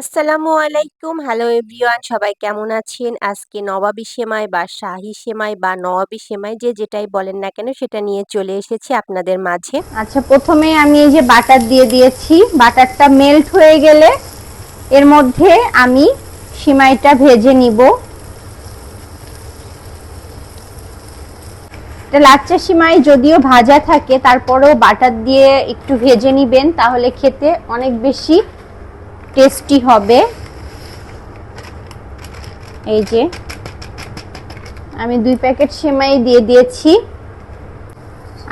আসসালামু আলাইকুম। Hello everyone, সবাই কেমন আছেন? আজকে নবাবী সেমাই বা শাহি সেমাই বা নবাবী সেমাই যে যেটাই বলেন না কেন সেটা নিয়ে চলে এসেছি আপনাদের মাঝে। আচ্ছা প্রথমে আমি এই যে বাটার দিয়ে দিয়েছি, বাটারটা মেল্ট হয়ে গেলে এর মধ্যে আমি সিমাইটা ভেজে নিব। এটা লাচ্চা সিমাই যদিও ভাজা থাকে, তারপরেও বাটার দিয়ে একটু ভেজে নিবেন, তাহলে খেতে অনেক বেশি টেস্টি হবে। এই যে, আমি দুই প্যাকেট সেমাই দিয়ে দিয়েছি।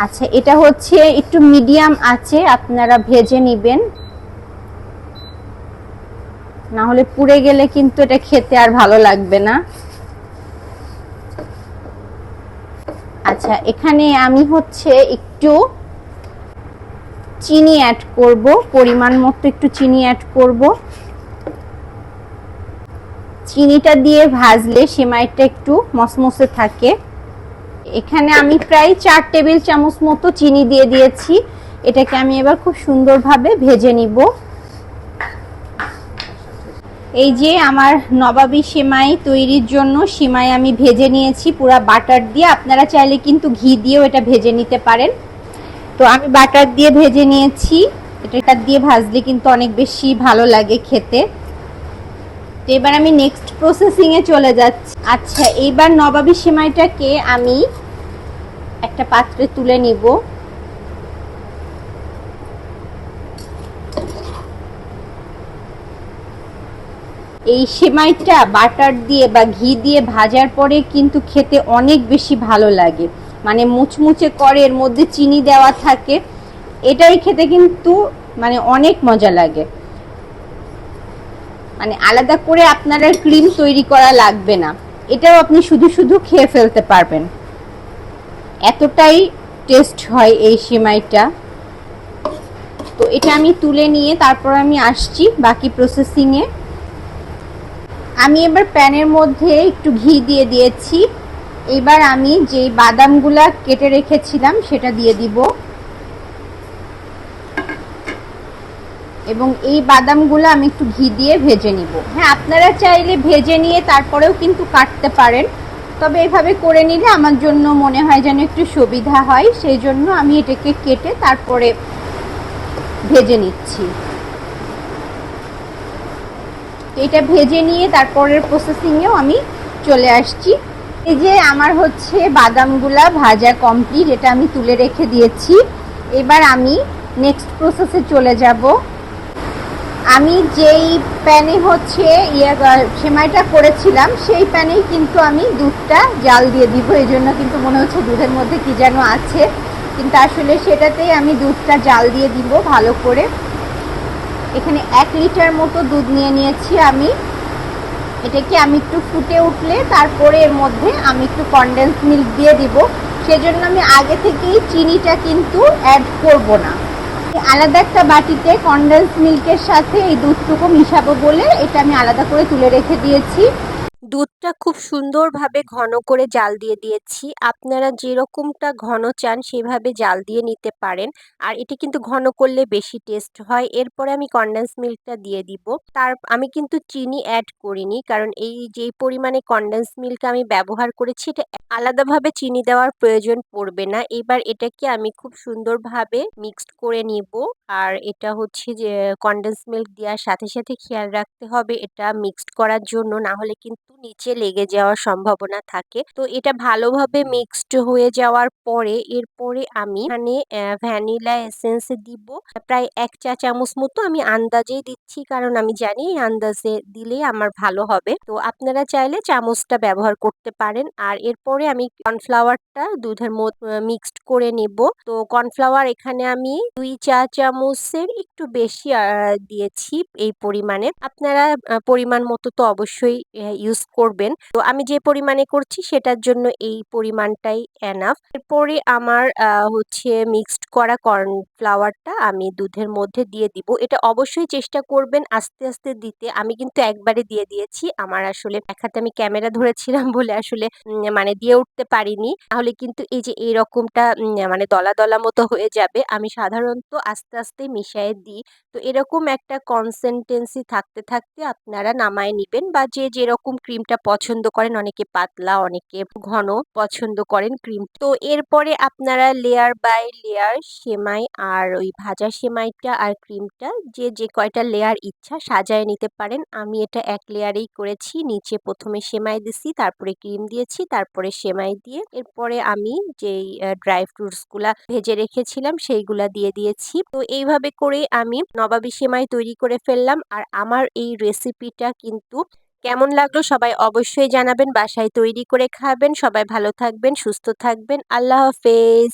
আচ্ছা এটা হচ্ছে একটু মিডিয়াম আছে, আপনারা ভেজে নিবেন। না হলে পুড়ে গেলে কিন্তু এটা খেতে আর ভালো লাগবে না। আচ্ছা এখানে আমি হচ্ছে একটু চিনি অ্যাড করব, পরিমাণ মতো একটু চিনি অ্যাড করব। চিনিটা দিয়ে ভাজলে সেমাইটা একটু মসমসে থাকে। এখানে আমি প্রায় চার টেবিল চামচ মতো চিনি দিয়ে দিয়েছি। এটাকে আমি এবার খুব সুন্দরভাবে ভেজে নিব। এই যে আমার নবাবী সেমাই তৈরির জন্য সেমাই আমি ভেজে নিয়েছি, পুরা বাটার দিয়ে। আপনারা চাইলে কিন্তু ঘি দিয়েও এটা ভেজে নিতে পারেন। তো আমি বাটার দিয়ে ভেজে নিয়েছি। এটা দিয়ে ভাজলে কিন্তু অনেক বেশি ভালো লাগে খেতে। তো এবার আমি নেক্সট প্রসেসিংয়ে চলে যাচ্ছি। আচ্ছা এইবার নবাবী সেমাইটাকে আমি একটা পাত্রে তুলে নিব। এই সেমাইটা বাটার দিয়ে বা ঘি দিয়ে ভাজার পরে কিন্তু খেতে অনেক বেশি ভালো লাগে। মানে মুচমুচে করে, এর মধ্যে চিনি দেওয়া থাকে, এটাই খেতে কিন্তু মানে অনেক মজা লাগে। মানে আলাদা করে আপনার ক্রিম তৈরি করা লাগবে না। এটাও আপনি শুধু শুধু খেয়ে ফেলতে পারবেন। এতটাই টেস্ট হয় এই সেমাইটা। তো এটা আমি তুলে নিয়ে তারপর আমি আসছি বাকি প্রসেসিংয়ে আমি এবার প্যানের মধ্যে একটু ঘি দিয়ে দিয়েছি। এবার আমি যে বাদামগুলা কেটে রেখেছিলাম, সেটা দিয়ে দিব। এবং এই বাদামগুলো আমি একটু ঘি দিয়ে ভেজে নিব। হ্যাঁ আপনারা চাইলে ভেজে নিয়ে তারপরেও কিন্তু কাটতে পারেন। তবে এভাবে করে নিলে আমার জন্য মনে হয় যেন একটু সুবিধা হয়। সেই জন্য আমি এটাকে কেটে তারপরে ভেজে নিচ্ছি। এটা ভেজে নিয়ে তারপরের প্রসেসিংয়েও আমি চলে আসছি। এই যে আমার হচ্ছে বাদামগুলা ভাজা কমপ্লিট এটা আমি তুলে রেখে দিয়েছি। এবার আমি নেক্সট প্রসেসে চলে যাব। আমি যেই প্যানে হচ্ছে ইয়ে সেমাইটা করেছিলাম, সেই প্যানেই কিন্তু আমি দুধটা জাল দিয়ে দিব। এই জন্য কিন্তু মনে হচ্ছে দুধের মধ্যে কি যেন আছে। কিন্তু আসলে সেটাতেই আমি দুধটা জাল দিয়ে দিব ভালো করে। এখানে এক লিটার মতো দুধ নিয়ে নিয়েছি আমি। এটাকে আমি একটু ফুটে উঠলে তারপরে এর মধ্যে আমি একটু কনডেন্স মিল্ক দিয়ে দিব। সেজন্য আমি আগে থেকেই চিনিটা কিন্তু অ্যাড করব না। আলাদা একটা বাটিতে কনডেন্স মিল্কের সাথে এই দুধটুকু মিশাবো বলে এটা আমি আলাদা করে তুলে রেখে দিয়েছি। দুধটা খুব সুন্দরভাবে ঘন করে জাল দিয়ে দিয়েছি। আপনারা যেরকমটা ঘন চান সেভাবে জাল দিয়ে নিতে পারেন। আর এটি কিন্তু ঘন করলে বেশি টেস্ট হয়। এরপরে আমি কন্ডেন্স মিল্কটা দিয়ে দিব। তার, আমি কিন্তু চিনি অ্যাড করিনি। কারণ এই যে পরিমাণে কন্ডেন্স মিল্ক আমি ব্যবহার করেছি, এটা আলাদাভাবে চিনি দেওয়ার প্রয়োজন পড়বে না। এবার এটাকে আমি খুব সুন্দরভাবে মিক্সড করে নিব। আর এটা হচ্ছে যে কন্ডেন্স মিল্ক দেওয়ার সাথে সাথে খেয়াল রাখতে হবে এটা মিক্সড করার জন্য, না হলে কিন্তু নিচে লেগে যাওয়ার সম্ভাবনা থাকে। তো এটা ভালোভাবে মিক্সড হয়ে যাওয়ার পরে, এরপরে আমি এখানে ভ্যানিলা এসেন্স দিব। প্রায় এক চা চামচ মতো আমি আন্দাজেই দিচ্ছি, কারণ আমি জানি এই আন্দাজে দিলে আমার ভালো হবে। তো আপনারা চাইলে চামচটা ব্যবহার করতে পারেন। আর এরপরে আমি কর্নফ্লাওয়ারটা দুধের মিক্সড করে নিব। তো কর্নফ্লাওয়ার এখানে আমি দুই চা চামচের একটু বেশি দিয়েছি এই পরিমাণে। আপনারা পরিমাণ মতো তো অবশ্যই ইউজ করবেন। তো আমি যে পরিমাণে করছি সেটার জন্য এই পরিমাণটাই এনাফ এরপরে আমার হচ্ছে মিক্সড করা কর্নফ্লাওয়ারটা আমি দুধের মধ্যে দিয়ে দিব। এটা অবশ্যই চেষ্টা করবেন আস্তে আস্তে দিতে। আমি কিন্তু একবারে দিয়ে দিয়েছি। আমার আসলে এক আমি ক্যামেরা ধরেছিলাম বলে আসলে মানে দিয়ে ফুটিয়ে উঠতে পারিনি, তাহলে কিন্তু এই যে এরকমটা মানে দলা দলা মতো হয়ে যাবে, আমি সাধারণত আস্তে আস্তে মিশিয়ে দিই। তো এরকম একটা কনসিস্টেন্সি থাকতে থাকতে আপনারা নামায় নিবেন বা যে যেরকম ক্রিমটা পছন্দ করেন, অনেকে পাতলা, অনেকে ঘন পছন্দ করেন ক্রিম তো এরপরে আপনারা লেয়ার বাই লেয়ার সেমাই আর ওই ভাজা সেমাইটা আর ক্রিমটা যে যে কয়টা লেয়ার ইচ্ছা সাজায় নিতে পারেন। আমি এটা এক লেয়ারেই করেছি, নিচে প্রথমে সেমাই দিছি, তারপরে ক্রিম দিয়েছি, তারপরে সেমাই দিয়ে এরপরে আমি যেই ড্রাই ফ্রুটসগুলা ভেজে রেখেছিলাম সেইগুলা দিয়ে দিয়েছি। তো এইভাবে করে আমি নবাবি সেমাই তৈরি করে ফেললাম। আর আমার এই রেসিপিটা কিন্তু কেমন লাগল সবাই অবশ্যই জানাবেন, বাসায় তৈরি করে খাবেন। সবাই ভালো থাকবেন, সুস্থ থাকবেন। আল্লাহ হাফেজ।